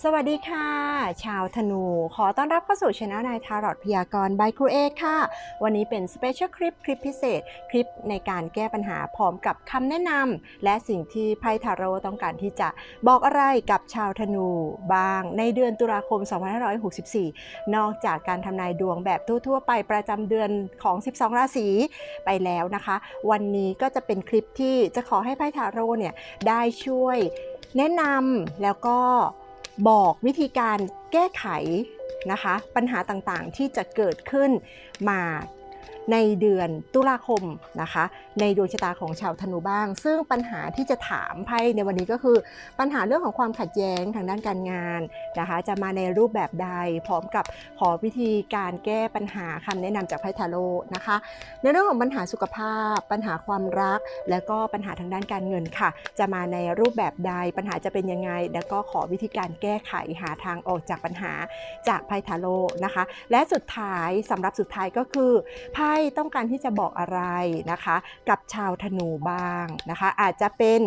สวัสดีค่ะ ชาวธนู ขอต้อนรับเข้าสู่ช anel นายทารอตพยากรณ์บายครูเอค่ะ วันนี้เป็นสเปเชียลคลิปคลิปพิเศษ คลิปในการแก้ปัญหาพร้อมกับคำแนะนำและสิ่งที่ไพ่ทาโร่ต้องการที่จะบอกอะไรกับชาวธนูบ้าง ในเดือนตุลาคม 2564 นอกจากการทำนายดวงแบบทั่วๆไปประจำเดือนของ 12 ราศีไปแล้วนะคะ วันนี้ก็จะเป็นคลิปที่จะขอให้ไพ่ทาโร่เนี่ยได้ช่วยแนะนำแล้วก็ บอกวิธีการแก้ไขนะคะ ปัญหาต่างๆที่จะเกิดขึ้นมา ในเดือนตุลาคมนะคะ ในดวงชะตาของชาวธนูบ้าง ซึ่งปัญหาที่จะถามไพ่ในวันนี้ก็คือ ปัญหาเรื่องของความขัดแย้งทางด้านการงานนะคะ จะมาในรูปแบบใด พร้อมกับขอวิธีการแก้ปัญหาคำแนะนำจากไพ่ทาโร่นะคะ ในเรื่องของปัญหาสุขภาพ ปัญหาความรัก แล้วก็ปัญหาทางด้านการเงินค่ะ จะมาในรูปแบบใด ปัญหาจะเป็นยังไง แล้วก็ขอวิธีการแก้ไขหาทางออกจากปัญหาจากไพ่ทาโร่นะคะ และสุดท้ายสำหรับสุดท้ายก็คือไพ่ต้องการที่จะบอกอะไรนะคะ กับชาวธนูบ้างนะคะ อาจจะเป็น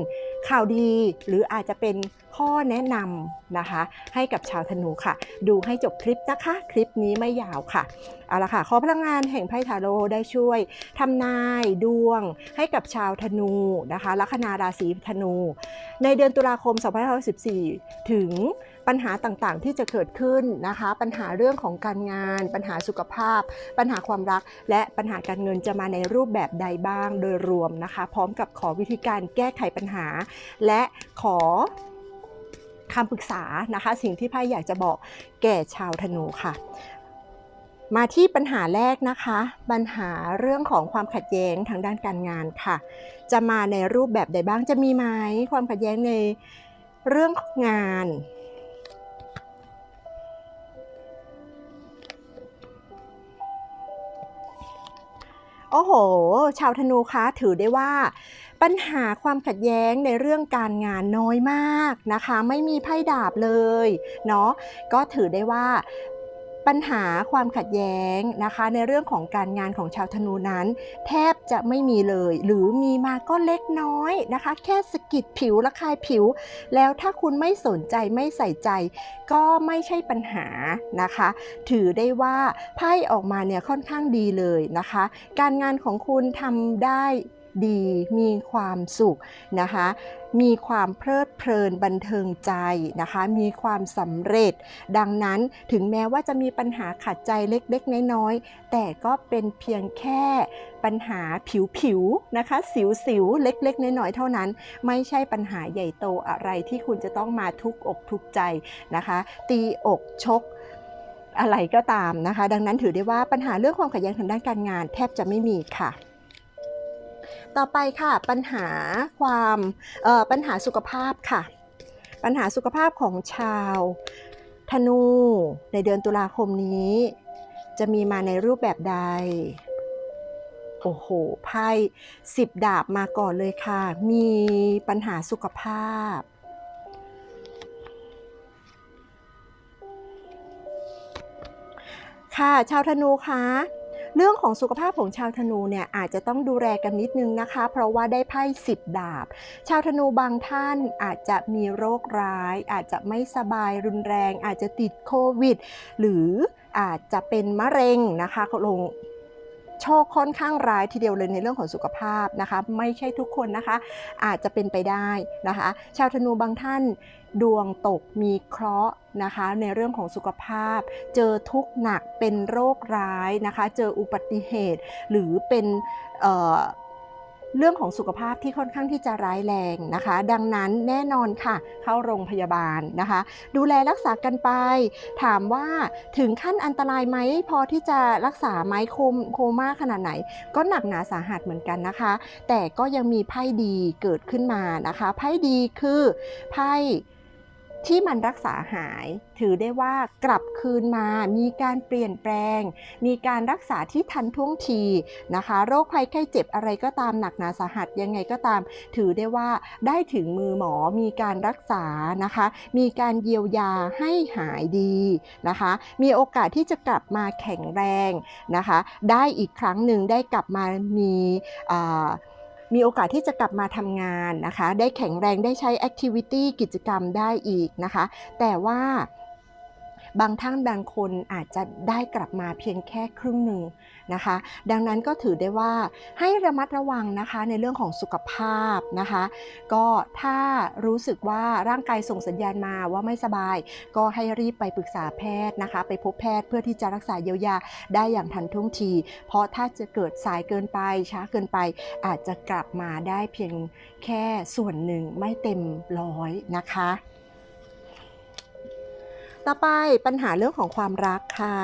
ข่าวดีหรืออาจจะเป็นข้อแนะนำนะคะ ให้กับชาวธนูค่ะ ดูให้จบคลิปนะคะ คลิปนี้ไม่ยาวค่ะเอาละค่ะขอพลังงานแห่งไพ่ทาโร่ได้ช่วยทำนายดวงให้กับชาวธนูนะคะลัคนาราศีธนู ในเดือนตุลาคม 2514 ถึง ปัญหาต่างๆ ที่จะเกิดขึ้นนะคะ ปัญหาเรื่องของการงาน ปัญหาสุขภาพ ปัญหาความรัก และปัญหาการเงินจะมาในรูปแบบใดบ้างโดยรวมนะคะ พร้อมกับขอวิธีการแก้ไขปัญหา และขอคำปรึกษานะคะ สิ่งที่ไพ่อยากจะบอกแก่ชาวธนูค่ะมาที่ปัญหาแรกนะคะ ปัญหาเรื่องของความขัดแย้งทางด้านการงานค่ะ จะมาในรูปแบบใดบ้างจะมีไหมความขัดแย้งในเรื่องงาน อ้โห ชาวธนูคะถือได้ว่า ปัญหาความขัดแย้งในเรื่องการงานน้อยมากนะคะ ไม่มีไพ่ดาบเลยเนาะก็ถือได้ว่า ปัญหาความขัดแย้งนะคะ ในเรื่องของการงานของชาวธนูนั้น แทบจะไม่มีเลย หรือมีมาก็เล็กน้อยนะคะ แค่สะกิดผิวระคายผิว แล้วถ้าคุณไม่สนใจไม่ใส่ใจ ก็ไม่ใช่ปัญหานะคะ ถือได้ว่าไพ่ออกมาเนี่ยค่อนข้างดีเลยนะคะ การงานของคุณทำได้ ดี มีความสุขนะคะ มีความเพลิดเพลินบันเทิงใจนะคะ มีความสำเร็จ ดังนั้นถึงแม้ว่าจะมีปัญหาขัดใจเล็กๆ น้อยๆ แต่ก็เป็นเพียงแค่ปัญหาผิวๆนะคะ สิวๆ เล็ก ๆ น้อยๆ เท่านั้น ไม่ใช่ปัญหาใหญ่โตอะไรที่คุณจะต้องมาทุกอกทุกใจนะคะ ตีอกชกอะไรก็ตามนะคะ ดังนั้นถือได้ว่าปัญหาเรื่องความขัดแย้งทางด้านการงาน แทบจะไม่มีค่ะ ต่อไปค่ะปัญหาความปัญหาสุขภาพค่ะ ปัญหาสุขภาพของชาวธนูในเดือนตุลาคมนี้ จะมีมาในรูปแบบใด โอ้โหไพ่สิบดาบมาก่อนเลยค่ะ มีปัญหาสุขภาพ ค่ะชาวธนูคะ เรื่องของสุขภาพของชาวธนูเนี่ยอาจจะต้องดูแลกันนิดนึงนะคะ เพราะว่าได้ไพ่สิบดาบ ชาวธนูบางท่านอาจจะมีโรคร้าย อาจจะไม่สบายรุนแรง อาจจะติดโควิด หรืออาจจะเป็นมะเร็งนะคะลงโชคค่อนข้างร้ายทีเดียวเลยในเรื่องของสุขภาพนะคะ ไม่ใช่ทุกคนนะคะ อาจจะเป็นไปได้นะคะ ชาวธนูบางท่าน ดวงตกมีเคราะห์นะคะ ในเรื่องของสุขภาพ เจอทุกข์หนักเป็นโรคร้ายนะคะ เจออุบัติเหตุหรือเป็นเเรื่องของสุขภาพที่ค่อนข้างที่จะร้ายแรงนะคะ ดังนั้นแน่นอนค่ะ เข้าโรงพยาบาลนะคะ ดูแลรักษากันไป ถามว่าถึงขั้นอันตรายไหมพอที่จะรักษาไหมโคมโคม่าขนาดไหน ก็หนักหนาสาหัสเหมือนกันนะคะ แต่ก็ยังมีไพ่ดีเกิดขึ้นมานะคะ ไพ่ดีคือไพ่ ที่มันรักษาหาย ถือได้ว่ากลับคืนมามีการเปลี่ยนแปลง มีการรักษาที่ทันท่วงทีนะคะ โรคภัยไข้เจ็บอะไรก็ตามหนักหนาสาหัสยังไงก็ตาม ถือได้ว่าได้ถึงมือหมอมีการรักษานะคะ มีการเยียวยาให้หายดีนะคะ มีโอกาสที่จะกลับมาแข็งแรงนะคะ ได้อีกครั้งหนึ่งได้กลับมามีอ่า มีโอกาสที่จะกลับมาทำงานนะคะ ได้แข็งแรงได้ใช้แอคทิวิตี้กิจกรรมได้อีกนะคะ แต่ว่า บางท่านบางคนอาจจะได้กลับมาเพียงแค่ครึ่งหนึ่งนะคะ ดังนั้นก็ถือได้ว่าให้ระมัดระวังนะคะในเรื่องของสุขภาพนะคะ ก็ถ้ารู้สึกว่าร่างกายส่งสัญญาณมาว่าไม่สบาย ก็ให้รีบไปปรึกษาแพทย์นะคะ ไปพบแพทย์เพื่อที่จะรักษาเยียวยาได้อย่างทันท่วงที เพราะถ้าจะเกิดสายเกินไป ช้าเกินไป อาจจะกลับมาได้เพียงแค่ส่วนหนึ่งไม่เต็มร้อยนะคะ ต่อไปปัญหาเรื่องของความรักค่ะ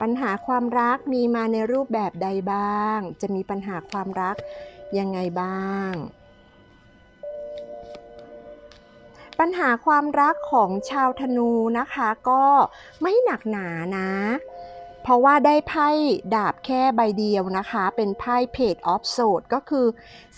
ปัญหาความรักมีมาในรูปแบบใดบ้าง จะมีปัญหาความรักยังไงบ้าง ปัญหาความรักของชาวธนูนะคะ ก็ไม่หนักหนานะ เพราะว่าได้ไพ่ดาบแค่ใบเดียวนะคะ เป็นไพ่เพจออฟโซดก็คือ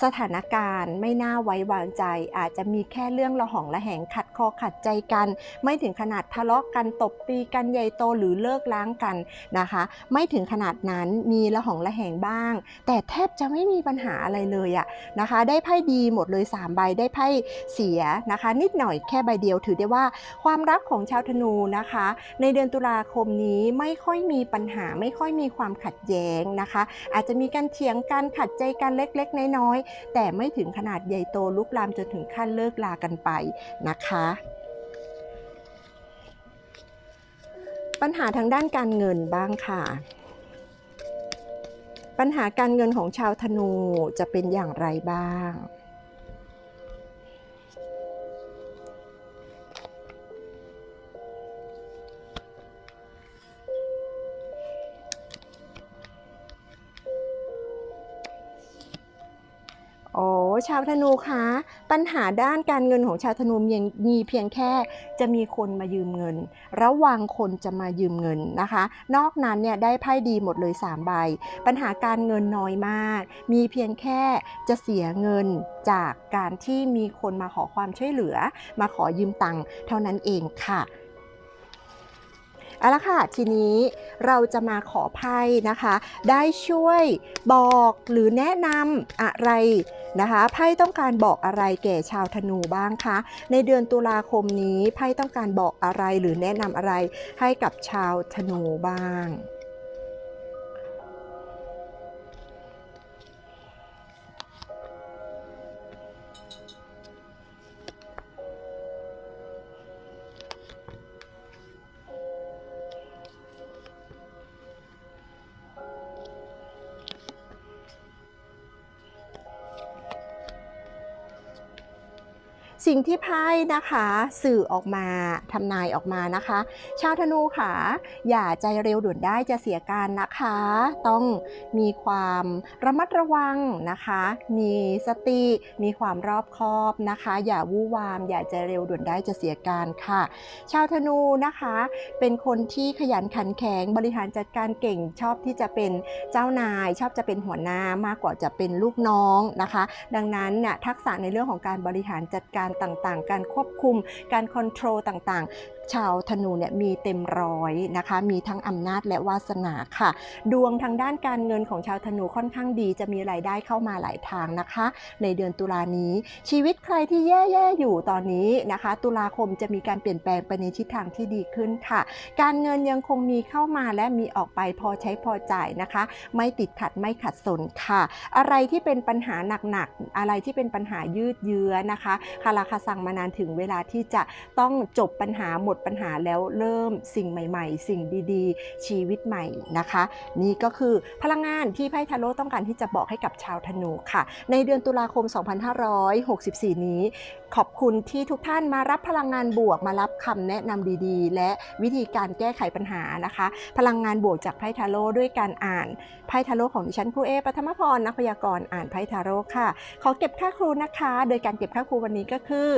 สถานการณ์ไม่น่าไว้วางใจ อาจจะมีแค่เรื่องระหองระแหงขัดคอขัดใจกัน ไม่ถึงขนาดทะเลาะกันตบตีกันใหญ่โตหรือเลิกล้างกันนะคะ ไม่ถึงขนาดนั้นมีระหองระแหงบ้าง แต่แทบจะไม่มีปัญหาอะไรเลยอะนะคะ ได้ไพ่ดีหมดเลย 3 ใบได้ไพ่เสียนะคะ นิดหน่อยแค่ใบเดียวถือได้ว่าความรักของชาวธนูนะคะ ในเดือนตุลาคมนี้ไม่ค่อยมีปัญหาไม่ค่อยมีความขัดแย้งนะคะ อาจจะมีการเถียงกันขัดใจกันเล็กๆ น้อยๆ แต่ไม่ถึงขนาดใหญ่โตลุกลามจนถึงขั้นเลิกลากันไปนะคะปัญหาทางด้านการเงินบ้างค่ะ ปัญหาการเงินของชาวธนูจะเป็นอย่างไรบ้าง ชาวธนูคะปัญหาด้านการเงินของชาวธนูยังมีเพียงแค่จะมีคนมายืมเงิน ระวังคนจะมายืมเงินนะคะ นอกนั้นเนี่ยได้ไพ่ดีหมดเลย 3 ใบ ปัญหาการเงินน้อยมาก มีเพียงแค่จะเสียเงินจากการที่มีคนมาขอความช่วยเหลือ มาขอยืมตังค์เท่านั้นเองค่ะ เอาละค่ะ ทีนี้เราจะมาขอไพ่นะคะ ได้ช่วยบอกหรือแนะนำอะไรนะคะไพ่ต้องการบอกอะไรแก่ชาวธนูบ้างคะในเดือนตุลาคมนี้ไพ่ต้องการบอกอะไรหรือแนะนำอะไรให้กับชาวธนูบ้าง สิ่งที่ไพ่นะคะสื่อออกมาทำนายออกมานะคะ ชาวธนูค่ะ อย่าใจเร็วด่วนได้จะเสียการนะคะ ต้องมีความระมัดระวังนะคะ มีสติมีความรอบคอบนะคะ อย่าวู่วาม อย่าใจเร็วด่วนได้จะเสียการค่ะ ชาวธนูนะคะ เป็นคนที่ขยันขันแข็งบริหารจัดการเก่งชอบที่จะเป็นเจ้านาย ชอบจะเป็นหัวหน้ามากกว่าจะเป็นลูกน้องนะคะ ดังนั้นเนี่ยทักษะในเรื่องของการบริหารจัดการต่างๆ การควบคุม การคอนโทรลต่างๆชาวธนูเนี่ยมีเต็มร้อยนะคะ มีทั้งอำนาจและวาสนาค่ะ ดวงทางด้านการเงินของชาวธนูค่อนข้างดีจะมีรายได้เข้ามาหลายทางนะคะ ในเดือนตุลานี้ ชีวิตใครที่แย่ๆอยู่ตอนนี้นะคะ ตุลาคมจะมีการเปลี่ยนแปลงไปในทิศทางที่ดีขึ้นค่ะ การเงินยังคงมีเข้ามาและมีออกไปพอใช้พอจ่ายนะคะ ไม่ติดขัดไม่ขัดสนค่ะ อะไรที่เป็นปัญหาหนักๆอะไรที่เป็นปัญหายืดเยื้อนะคะคาราคาซังมานานถึงเวลาที่จะต้องจบปัญหาหมดปัญหาแล้วเริ่มสิ่งใหม่ ๆ สิ่งดีๆ ชีวิตใหม่นะคะ นี่ก็คือพลังงานที่ไพ่ทาโร่ต้องการที่จะบอกให้กับชาวธนูค่ะ ในเดือนตุลาคม 2564 นี้ ขอบคุณที่ทุกท่านมารับพลังงานบวกมารับคำแนะนำดีๆ และวิธีการแก้ไขปัญหานะคะ พลังงานบวกจากไพ่ทาโร่ด้วยการอ่านไพ่ทาโร่ของดิฉันครูเอปฐมพรนักพยากรณ์อ่านไพ่ทาโร่ค่ะ ขอเก็บค่าครูนะคะ โดยการเก็บค่าครูวันนี้ก็คือ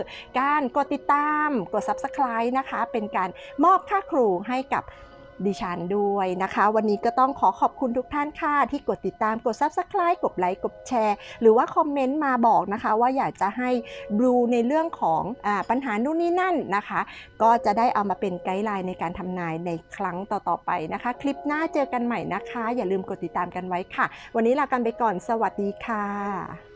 การกดติดตามกด subscribe นะคะเป็นการมอบค่าครูให้กับดิฉันด้วยนะคะ วันนี้ก็ต้องขอขอบคุณทุกท่านค่ะ ที่กดติดตามกด Subscribe กดไลค์กดแชร์ หรือว่าคอมเมนต์มาบอกนะคะ ว่าอยากจะให้ดูในเรื่องของอปัญหานู่นนี่นั่นนะคะ ก็จะได้เอามาเป็นไกด์ไลน์ในการทำนายในครั้งต่อ ๆ ไปนะคะ คลิปหน้าเจอกันใหม่นะคะ อย่าลืมกดติดตามกันไว้ค่ะ วันนี้ลากันไปก่อนสวัสดีค่ะ